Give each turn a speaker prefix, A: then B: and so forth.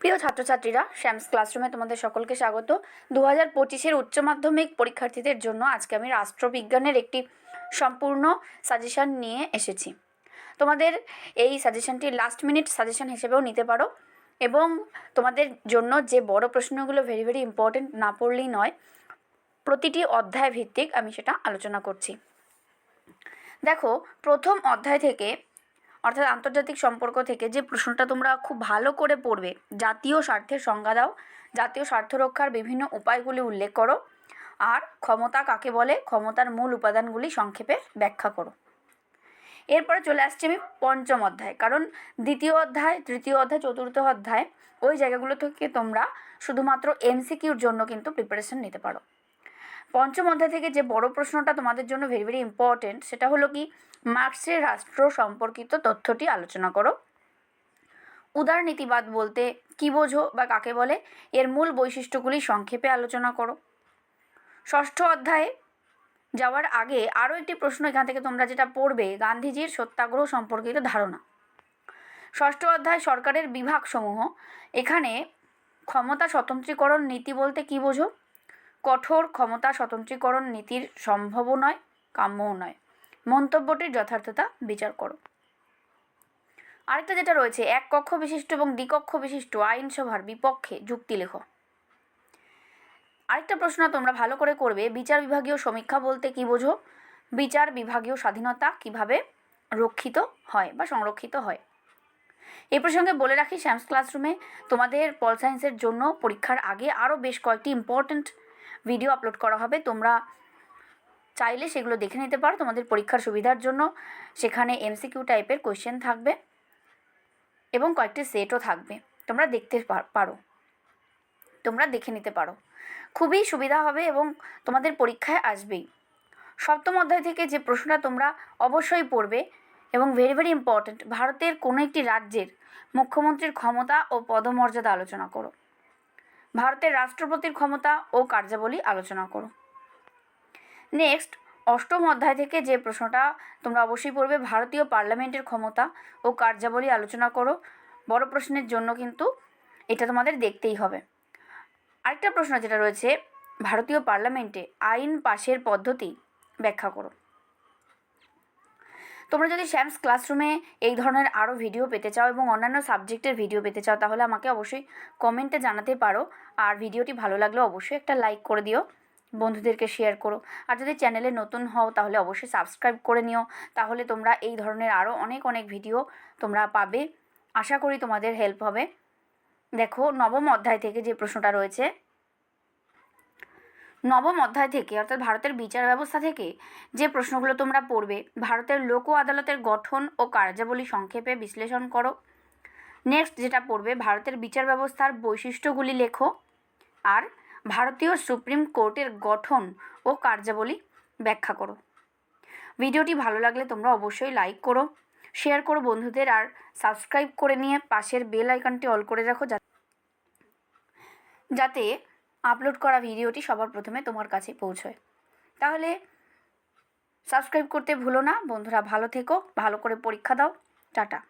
A: প্রিয় ছাত্রছাত্রীরা, শ্যামস ক্লাসরুমে তোমাদের সকলকে স্বাগত। দু হাজার পঁচিশের উচ্চ মাধ্যমিক পরীক্ষার্থীদের জন্য আজকে আমি রাষ্ট্রবিজ্ঞানের একটি সম্পূর্ণ সাজেশন নিয়ে এসেছি। তোমাদের এই সাজেশনটি লাস্ট মিনিট সাজেশন হিসেবেও নিতে পারো এবং তোমাদের জন্য যে বড় প্রশ্নগুলো ভেরি ভেরি ইম্পর্টেন্ট না পড়লেই নয়, প্রতিটি অধ্যায় ভিত্তিক আমি সেটা আলোচনা করছি। দেখো, প্রথম অধ্যায় থেকে অর্থাৎ আন্তর্জাতিক সম্পর্ক থেকে যে প্রশ্নটা তোমরা খুব ভালো করে পড়বে, জাতীয় স্বার্থের সংজ্ঞা দাও, জাতীয় স্বার্থ রক্ষার বিভিন্ন উপায়গুলি উল্লেখ করো, আর ক্ষমতা কাকে বলে, ক্ষমতার মূল উপাদানগুলি সংক্ষেপে ব্যাখ্যা করো। এরপরে চলে আসছি আমি পঞ্চম অধ্যায়, কারণ দ্বিতীয় অধ্যায়, তৃতীয় অধ্যায়, চতুর্থ অধ্যায়, ওই জায়গাগুলো থেকে তোমরা শুধুমাত্র এমসিকিউর জন্য কিন্তু প্রিপারেশন নিতে পারো। পঞ্চম অধ্যায় থেকে যে বড় প্রশ্নটা তোমাদের জন্য ভেরি ভেরি ইম্পর্টেন্ট সেটা হলো কি? মার্ক্সের রাষ্ট্র সম্পর্কিত তথ্যটি আলোচনা করো। উদারনীতিবাদ বলতে কী বোঝো বা কাকে বলে? এর মূল বৈশিষ্ট্যগুলি সংক্ষেপে আলোচনা করো। ষষ্ঠ অধ্যায়ে যাওয়ার আগে আরও একটি প্রশ্ন এখান থেকে তোমরা যেটা পড়বে, গান্ধীজির সত্যাগ্রহ সম্পর্কিত ধারণা। ষষ্ঠ অধ্যায় সরকারের বিভাগসমূহ। এখানে ক্ষমতা স্বতন্ত্রীকরণ নীতি বলতে কী বোঝো? কঠোর ক্ষমতা স্বতন্ত্রীকরণ নীতির সম্ভবও নয়, কাম্যও নয়। মন্তব্যটির যথার্থতা বিচার করো। আরেকটা যেটা রয়েছে, এক কক্ষ বিশিষ্ট এবং দ্বিকক্ষ বিশিষ্ট আইনসভার বিপক্ষে যুক্তি লেখো। আরেকটা প্রশ্ন তোমরা ভালো করে করবে, বিচার বিভাগীয় সমীক্ষা বলতে কি বোঝো? বিচার বিভাগীয় স্বাধীনতা কীভাবে রক্ষিত হয় বা সংরক্ষিত হয়? এই প্রসঙ্গে বলে রাখি, শ্যামস ক্লাসরুমে তোমাদের পল সায়েন্সের জন্য পরীক্ষার আগে আরও বেশ কয়েকটি ইম্পর্ট্যান্ট ভিডিও আপলোড করা হবে। তোমরা চাইলে সেগুলো দেখে নিতে পারো। তোমাদের পরীক্ষার সুবিধার জন্য সেখানে এমসিকিউ টাইপের কোয়েশ্চেন থাকবে এবং কয়েকটি সেটও থাকবে। তোমরা দেখতে পারো। তোমরা দেখে নিতে পারো। খুবই সুবিধা হবে এবং তোমাদের পরীক্ষায় আসবেই। সপ্তম অধ্যায় থেকে যে প্রশ্নটা তোমরা অবশ্যই পড়বে এবং ভেরি ভেরি ইম্পর্ট্যান্ট ভারতের কোনো একটি রাজ্যের মুখ্যমন্ত্রীর ক্ষমতা ও পদমর্যাদা আলোচনা করো। ভারতের রাষ্ট্রপতির ক্ষমতা ও কার্যাবলী আলোচনা করো। নেক্সট, অষ্টম অধ্যায় থেকে যে প্রশ্নটা তোমরা অবশ্যই পড়বে, ভারতীয় পার্লামেন্টের ক্ষমতা ও কার্যাবলী আলোচনা করো। বড় প্রশ্নের জন্য কিন্তু এটা তোমাদের দেখতেই হবে। আরেকটা প্রশ্ন যেটা রয়েছে, ভারতীয় পার্লামেন্টে আইন পাশের পদ্ধতি ব্যাখ্যা করো। তোমরা যদি শ্যামস ক্লাসরুমে এই ধরনের আরও ভিডিও পেতে চাও এবং অন্যান্য সাবজেক্টের ভিডিও পেতে চাও, তাহলে আমাকে অবশ্যই কমেন্টে জানাতে পারো। আর ভিডিওটি ভালো লাগলে অবশ্যই একটা লাইক করে দিও, বন্ধুদেরকে শেয়ার করো। আর যদি চ্যানেলে নতুন হও, তাহলে অবশ্যই সাবস্ক্রাইব করে নিও। তাহলে তোমরা এই ধরনের আরও অনেক অনেক ভিডিও তোমরা পাবে। আশা করি তোমাদের হেল্প হবে। দেখো, নবম অধ্যায় থেকে যে প্রশ্নটা রয়েছে নবম অধ্যায় থেকে, অর্থাৎ ভারতের বিচার ব্যবস্থা থেকে যে প্রশ্নগুলো তোমরা পড়বে, ভারতের লোক আদালতের গঠন ও কার্যাবলী সংক্ষেপে বিশ্লেষণ করো। নেক্সট যেটা পড়বে, ভারতের বিচার ব্যবস্থার বৈশিষ্ট্যগুলি লেখো আর ভারতীয় সুপ্রিম কোর্টের গঠন ও কার্যাবলী ব্যাখ্যা করো। ভিডিওটি ভালো লাগলে তোমরা অবশ্যই লাইক করো, শেয়ার করো বন্ধুদের আর সাবস্ক্রাইব করে নিয়ে পাশের বেল আইকনটি অল করে রাখো যাতে আপলোড করা ভিডিওটি সবার প্রথমে তোমার কাছে পৌঁছয়। তাহলে সাবস্ক্রাইব করতে ভুলো না। বন্ধুরা ভালো থেকো, ভালো করে পরীক্ষা দাও। টাটা।